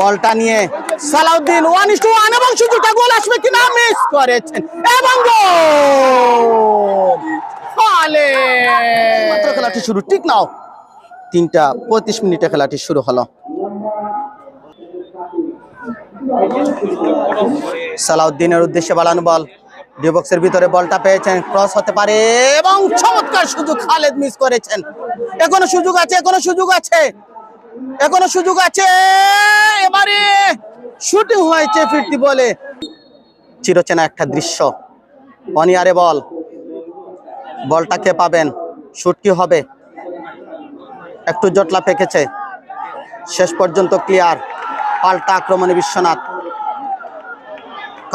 বলটা নিয়ে Salauddin one is to one এবং সুযোগটা গোল আসবে কিনা মিস করেছেন। এবং খেলাটি শুরু, ঠিক নাও। তিনটা পঁয়ত্রিশ মিনিটে খেলাটি শুরু হলো। সালাউদ্দিনের উদ্দেশ্যে বাড়ানো বল। ডিবক্সের ভিতরে বলটা পেয়েছেন ক্রস হতে পারে, এবং চমৎকার সুযোগ খালেদ মিস করেছেন। এখনও সুযোগ আছে, এখনও সুযোগ আছে। এখনও সুযোগ আছে। এবারে শুটিং হয়েছে ফিরতি বলে। চিরচেনা একটা দৃশ্য। অনিয়ারে বল। বলটা কে পাবেন? শুট কি হবে? একটু জটলা পেকেছে শেষ পর্যন্ত ক্লিয়ার পাল্টা আক্রমণে বিশ্বনাথ।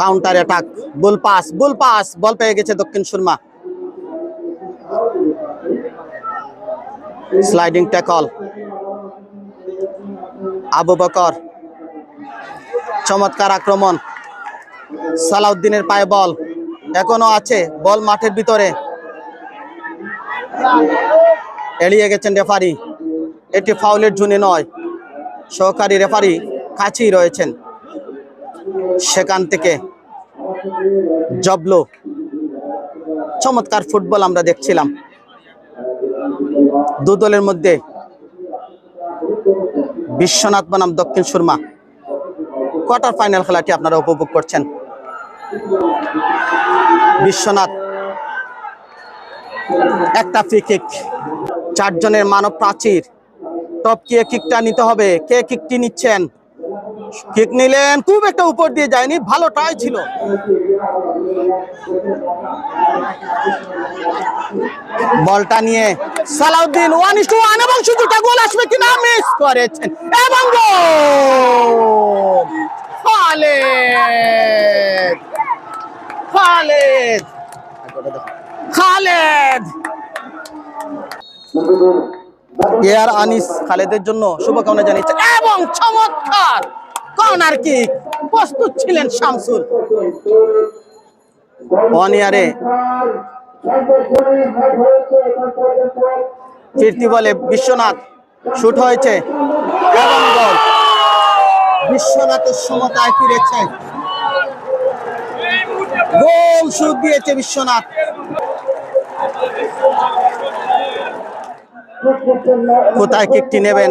কাউন্টার অ্যাটাক বুল পাস বুল পাস বল পেয়ে গেছে Dakshin Surma. Sliding tackle Abu Bakar. চমৎকার আক্রমণ। সালাউদ্দিনের পায়ে বল। এখনও আছে, বল মাঠের ভিতরে। এড়িয়ে গেছেন রেফারি। এটি ফাউলের জুনে নয়, সহকারী রেফারি কাছেই রয়েছেন। সেখান থেকে জবলো। চমৎকার ফুটবল আমরা দেখছিলাম। দু দলের মধ্যে বিশ্বনাথ বনাম দক্ষিণ সুরমা। কোয়ার্টার ফাইনাল খেলাটি আপনারা উপভোগ করছেন। বিশ্বনাথ একটা ফ্রি কিক চারজনের মানব প্রাচীর টপ কে কিকটা নিতে হবে। কে কিকটি নিচ্ছেন? কিক নিলেন, খুব একটা উপর দিয়ে যায়নি, ভালো ট্রাই ছিল। বলটা নিয়ে Salauddin one is to one এবং সুযোগটা গোল আসবে কিনা মিস করেছেন। এবং খালেদ! খালেদ! খালেদ! এয়ার আনিস খালেদের জন্য শুভকামনা জানিয়েছে এবং চমৎকার! কর্নার কিক প্রস্তুত ছিলেন শামসুল। ওয়ান ইয়ারে? ফিরতি বলে বিশ্বনাথ, শুট হয়েছে। বিশ্বনাথের সমতায় ফিরেছে। গোল শুট দিয়েছে বিশ্বনাথ। কোথায় কিকটি নেবেন?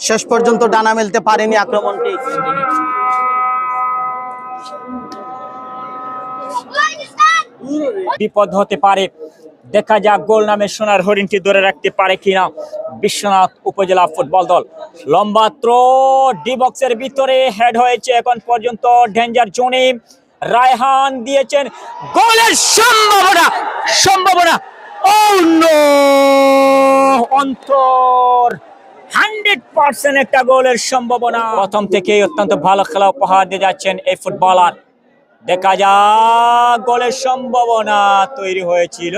শেষ পর্যন্ত ডানা মেলতে পারেনি আক্রমণটি। বিপদ হতে পারে। দেখা যাক গোল নামে সোনার হরিণটি ধরে রাখতে পারে কিনা বিশ্বনাথ উপজেলা ফুটবল দল। লম্বা ত্রো ডি বক্সের ভিতরে হেড হয়েছে এখন পর্যন্ত ডেঞ্জার জোনে। রায়হান দিয়েছেন গোলের সম্ভাবনা সম্ভাবনা। ও নো অন্তর। হান্ড্রেড পার্সেন্ট একটা গোলের সম্ভাবনা। প্রথম থেকেই অত্যন্ত ভালো খেলা উপহার দিয়ে যাচ্ছেন এই ফুটবলার। দেখা যাক গোলের সম্ভাবনা তৈরি হয়েছিল।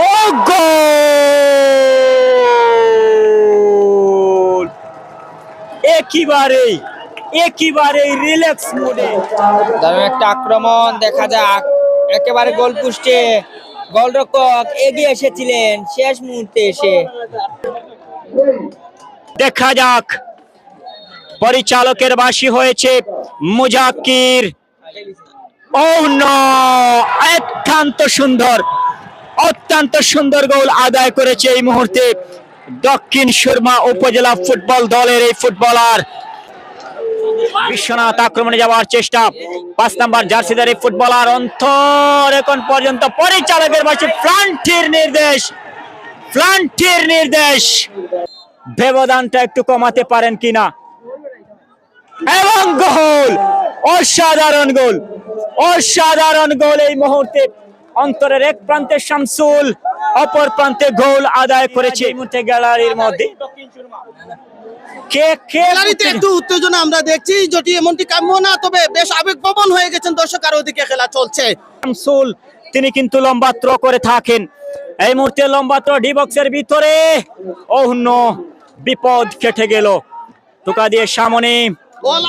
ও গোল! একেবারেই একেবারেই রিল্যাক্স মোডে একটা আক্রমণ দেখা যাক। একেবারে গোল পুষ্টে গোলরক্ষক এগিয়ে এসেছিলেন শেষ মুহূর্তে এসে। দেখা যাক। পরিচালকের বাসী হয়েছে মুজাকির অত্যন্ত সুন্দর অত্যন্ত সুন্দর গোল আদায় করেছে এই মুহূর্তে দক্ষিণ সুরমা উপজেলা ফুটবল দলের এই ফুটবলার। বিশ্বনাথ আক্রমণে যাওয়ার চেষ্টা। পাঁচ নাম্বার জার্সিদার এই ফুটবলার অন্তর এখন পর্যন্ত পরিচালকের বাসী ফ্লান্টির নির্দেশ। ফ্লান্টির নির্দেশ। ব্যবধানটা একটু কমাতে পারেন কিনা? এবং গোল! অসাধারণ গোল! অসাধারণ গোল এই মুহূর্তে অন্তরের এক প্রান্তে শামসুল, অপর প্রান্তে গোল আদায় করেছে। গ্যালারির মধ্যে। গ্যালারিতে একটু উত্তেজনা আমরা দেখছি যেটি এমনটি কাম্য না তবে বেশ আবেগপ্রবণ হয়ে গেছেন দর্শক আর ওদিকে খেলা চলছে। শামসুল তিনি কিন্তু লম্বা থ্রো করে থাকেন। এই মুহূর্তে লম্বা থ্রো ডি বক্সের ভিতরে। অন্য বিপদ কেটে গেল। টোকা দিয়ে সামনে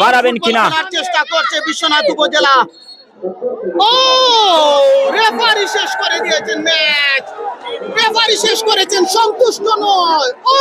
বাড়াবেন কিনা? চেষ্টা করছে বিশ্বনাথ উপজেলা। ও রেফারি শেষ করে দিয়েছেন ম্যাচ। রেফারি শেষ করেছেন সন্তুষ্ট নয়। ও